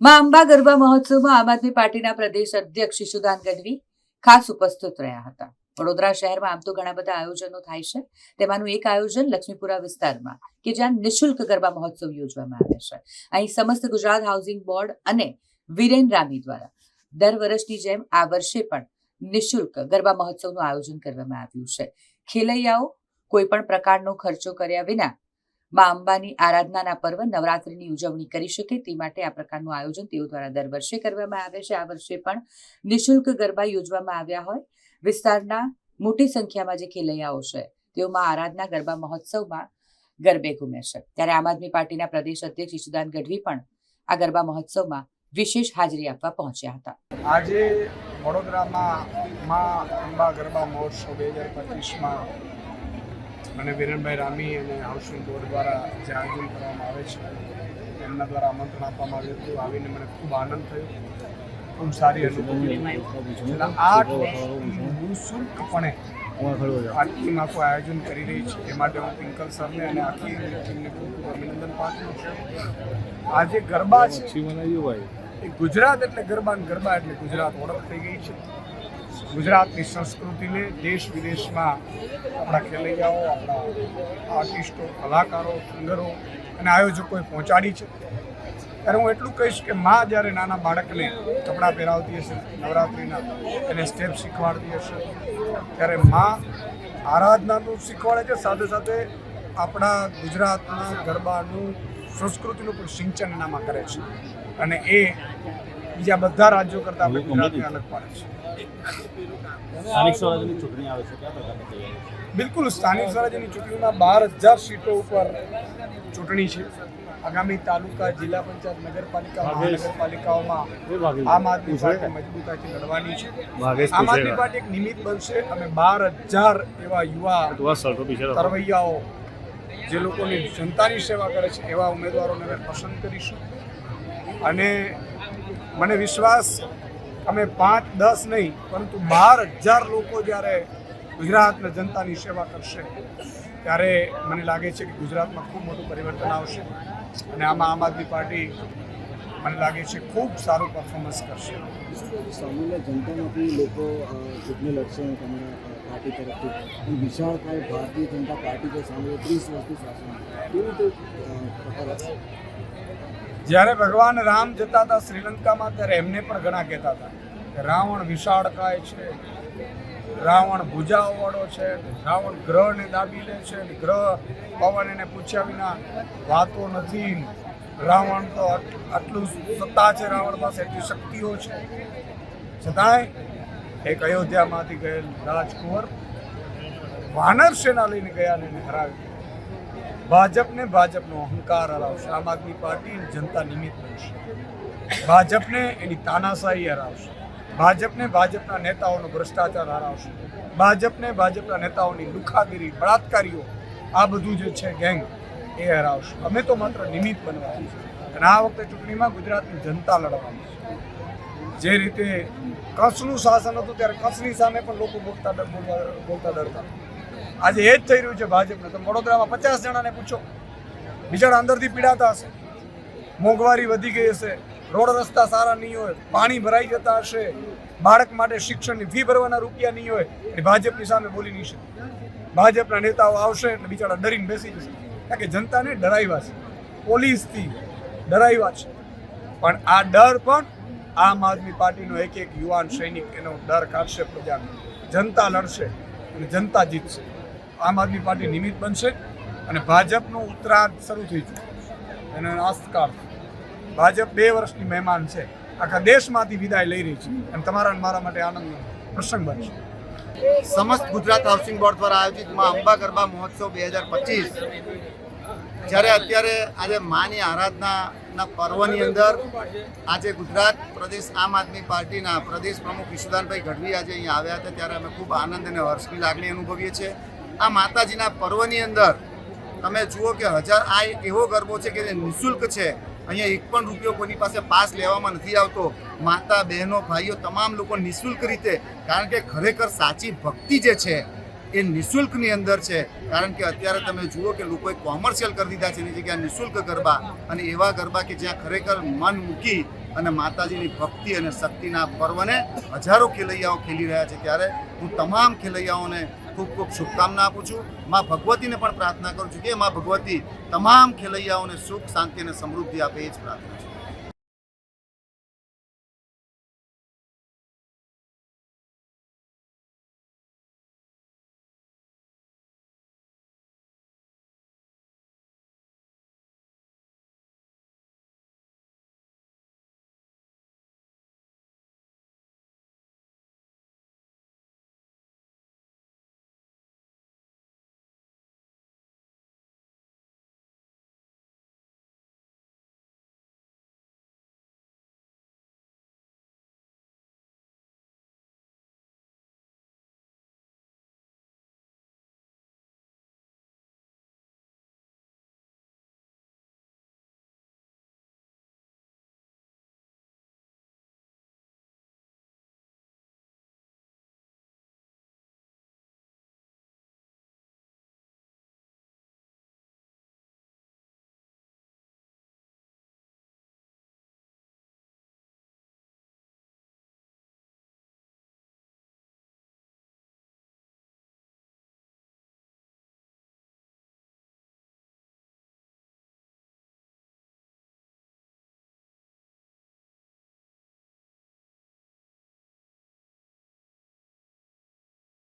માં અંબા ગરબા મહોત્સવમાં આમ આદમી પાર્ટીના પ્રદેશ અધ્યક્ષ શિશુદાન ગઢવી ખાસ ઉપસ્થિત રહ્યા હતા. વડોદરા શહેરમાં આમ તો ઘણા બધા આયોજનો થાય છે. તેમાંનું એક આયોજન લક્ષ્મીપુરા વિસ્તારમાં કે જ્યાં નિઃશુલ્ક ગરબા મહોત્સવ યોજવામાં આવે છે. અહીં સમસ્ત ગુજરાત હાઉસિંગ બોર્ડ અને વિરેન રામી દ્વારા દર વર્ષની જેમ આ વર્ષે પણ નિઃશુલ્ક ગરબા મહોત્સવનું આયોજન કરવામાં આવ્યું છે. ખેલૈયાઓ કોઈ પણ પ્રકારનો ખર્ચો કર્યા વિના મા અંબાની આરાધનાના પર્વ નવરાત્રિની ઉજવણી કરી શકે તે માટે આ પ્રકારનું આયોજન તેઓ દ્વારા દર વર્ષે કરવામાં આવે છે. આ વર્ષે પણ નિઃશુલ્ક ગરબા યોજવામાં આવ્યા હોય. વિસ્તારના મોટી સંખ્યામાં જે ખેલૈયાઓ છે, તેઓ મા આરાધના ગરબા મહોત્સવમાં ગરબે ઘૂમે છે. ત્યારે આમ આદમી પાર્ટીના પ્રદેશ અધ્યક્ષ ઈશુદાન ગઢવી પણ આ ગરબા મહોત્સવમાં વિશેષ હાજરી આપવા પહોંચ્યા હતા. આજે વડોદરામાં મા અંબા ગરબા મહોત્સવ બે હજાર પચીસમાં મને વિરેનભાઈ રામી અને હાઉસિંગ બોર્ડ દ્વારા જે આયોજન કરવામાં આવે છે એમના દ્વારા આમંત્રણ આપવામાં આવ્યું હતું. આવીને મને ખૂબ આનંદ થયો. ખૂબ સારી અનુભૂતિ. આઠ નિઃશુલ્કપણે આ ટીમ આખું આયોજન કરી રહી છે. એ માટે હું પિંકલ સરને અને આખી ટીમને ખૂબ ખૂબ અભિનંદન પાઠવું છું. આજે જે ગરબા છે એ ગુજરાત એટલે ગરબા ગરબા એટલે ગુજરાત ઓળખ થઈ ગઈ છે. ગુજરાતની સંસ્કૃતિને દેશ વિદેશમાં આપણા ખેલૈયાઓ, આપણા આર્ટિસ્ટો, કલાકારો, સિંગરો અને આયોજકોએ પહોંચાડી છે. ત્યારે હું એટલું કહીશ કે માં જ્યારે નાના બાળકને કપડાં પહેરાવતી હશે, નવરાત્રિના એને સ્ટેપ શીખવાડતી હશે, ત્યારે માં આરાધનાનું શીખવાડે છે. સાથે સાથે આપણા ગુજરાતના ગરબાનું, સંસ્કૃતિનું પણ સિંચન એનામાં કરે છે. અને એ બીજા બધા રાજ્યો કરતાં આપણે ગુજરાતને અલગ પાડે છે. સ્થાનિક સ્વરાજ્યની ચૂંટણી આવે છે કયા પ્રકારની તૈયારી બિલકુલ સ્થાનિક સ્વરાજ્યની ચૂંટણીમાં બાર હજાર સીટો ઉપર ચૂંટણી છે. આગામી તાલુકા જિલ્લા પંચાયત નગરપાલિકા મહાનગરપાલિકાઓમાં આમ આદમી પાર્ટી મજબૂતાથી લડવાની છે. આમ આદમી પાર્ટી એક નિમિત્ત બનશે અમે બાર હજાર એવા યુવા તરવૈયાઓ જે લોકોની જનતાની સેવા કરે છે એવા ઉમેદવારોને અમે પસંદ કરીશું. અને મને વિશ્વાસ અમે પાંચ, દસ નહીં, પરંતુ બાર હજાર લોકો જ્યારે ગુજરાતના જનતાની સેવા કરશે, ત્યારે મને લાગે છે કે ગુજરાતમાં ખૂબ મોટું પરિવર્તન આવશે. અને આમાં આમ આદમી પાર્ટી મને લાગે છે ખૂબ સારું પરફોર્મન્સ કરશે. સામાન્ય જનતામાંથી લોકો ચૂંટણી લડશે તમારા પાર્ટી તરફથી. વિશાળકાય ભારતીય જનતા પાર્ટી જે સામે ત્રીસ વર્ષથી શાસન કેવી રીતે? જ્યારે ભગવાન રામ જતા હતા શ્રીલંકામાં, ત્યારે એમને પણ ઘણા કહેતા હતા રાવણ વિશાળકાય છે, રાવણ ભૂજાવાળો છે, રાવણ ગ્રહને દાબી લે છે ગ્રહ પવન એને પૂછ્યા વિના વાતો નથી. રાવણ તો આટલું સત્તા છે રાવણ પાસે, એટલી શક્તિઓ છે. છતાંય એક અયોધ્યામાંથી ગયેલ રાજકુંવર વાનર સેના લઈને ગયા હરાવી હરાવી ભાજપને ભાજપનો અહંકાર હરાવશે. આમ આદમી પાર્ટી જનતા નિમિત્ત બનશે. ભાજપને એની તાનાશાહી હરાવશે. ભાજપને ભાજપના નેતાઓનો ભ્રષ્ટાચાર હરાવશે. ભાજપને ભાજપના નેતાઓની લુખાગીરી, બળાત્કારીઓ, આ બધું જે છે ગેંગ, એ હરાવશે. અમે તો માત્ર નિમિત્ત બનવાનું છે. અને આ વખતે ચૂંટણીમાં ગુજરાતની જનતા લડવાની છે. જે રીતે કચ્છનું શાસન હતું, ત્યારે કચ્છની સામે પણ લોકો બોલતા બોલતા ડરતા આજે એ જ થઈ રહ્યું છે ભાજપને. તમે વડોદરામાં પચાસ જણાને પૂછો. બિચારા અંદરથી પીડાતા હશે. મોંઘવારી વધી ગઈ હશે. રોડ રસ્તા સારા નહીં હોય. પાણી ભરાઈ જતા હશે. બાળક માટે શિક્ષણની ફી ભરવાના રૂપિયા નહીં હોય. એ ભાજપની સામે બોલી નહીં શકે. ભાજપના નેતાઓ આવશે એટલે બિચારા ડરીને બેસી જશે. કારણ કે જનતાને ડરાવ્યા છે. પોલીસથી ડરાવ્યા છે. પણ આ ડર પણ આમ આદમી પાર્ટીનો એક એક યુવાન સૈનિક એનો ડર કાઢશે પ્રજાને. જનતા લડશે અને જનતા જીતશે. આમ આદમી પાર્ટી નિમિત્ત બનશે અને ભાજપનું ઉત્તરાર્ધ શરૂ થઈ ચૂક્યું એનો અસ્તકાર ભાજપ બે વર્ષની મહેમાન છે. આખા દેશમાંથી વિદાય લઈ રહી છે. અને તમારા મારા માટે આનંદનો પ્રસંગ બનશે. સમસ્ત ગુજરાત હાઉસિંગ બોર્ડ દ્વારા આયોજિતમાં અંબા ગરબા મહોત્સવ બે હજાર પચીસ, જ્યારે અત્યારે આજે માની આરાધનાના પર્વની અંદર આજે ગુજરાત, પ્રદેશ આમ આદમી પાર્ટીના પ્રદેશ પ્રમુખ ઈશુદાનભાઈ ગઢવી આજે અહીંયા આવ્યા હતા. ત્યારે અમે ખૂબ આનંદ અને હર્ષની લાગણી અનુભવીએ છીએ. આ માતાજીના પર્વની અંદર તમે જુઓ કે હજાર આ એક એવો ગરબો છે કે જે નિઃશુલ્ક છે. અહીંયા એક પણ રૂપિયો કોઈની પાસે પાસ લેવામાં નથી આવતો. માતા, બહેનો, ભાઈઓ તમામ લોકો નિઃશુલ્ક રીતે, કારણ કે ખરેખર સાચી ભક્તિ જે છે એ નિઃશુલ્કની અંદર છે. કારણ કે અત્યારે તમે જુઓ કે લોકોએ કોમર્શિયલ કરી દીધા છે, એની જગ્યાએ નિઃશુલ્ક ગરબા અને એવા ગરબા કે જ્યાં ખરેખર મન મૂકી અને માતાજીની ભક્તિ અને શક્તિના પર્વને હજારો ખેલૈયાઓ ખેલી રહ્યા છે. ત્યારે હું તમામ ખેલૈયાઓને ખૂબ ખૂબ શુભકામના આપું છું. માં ભગવતીને પણ પ્રાર્થના કરું છું કે માં ભગવતી તમામ ખેલૈયાઓને સુખ, શાંતિ અને સમૃદ્ધિ આપે એ જ પ્રાર્થના છે.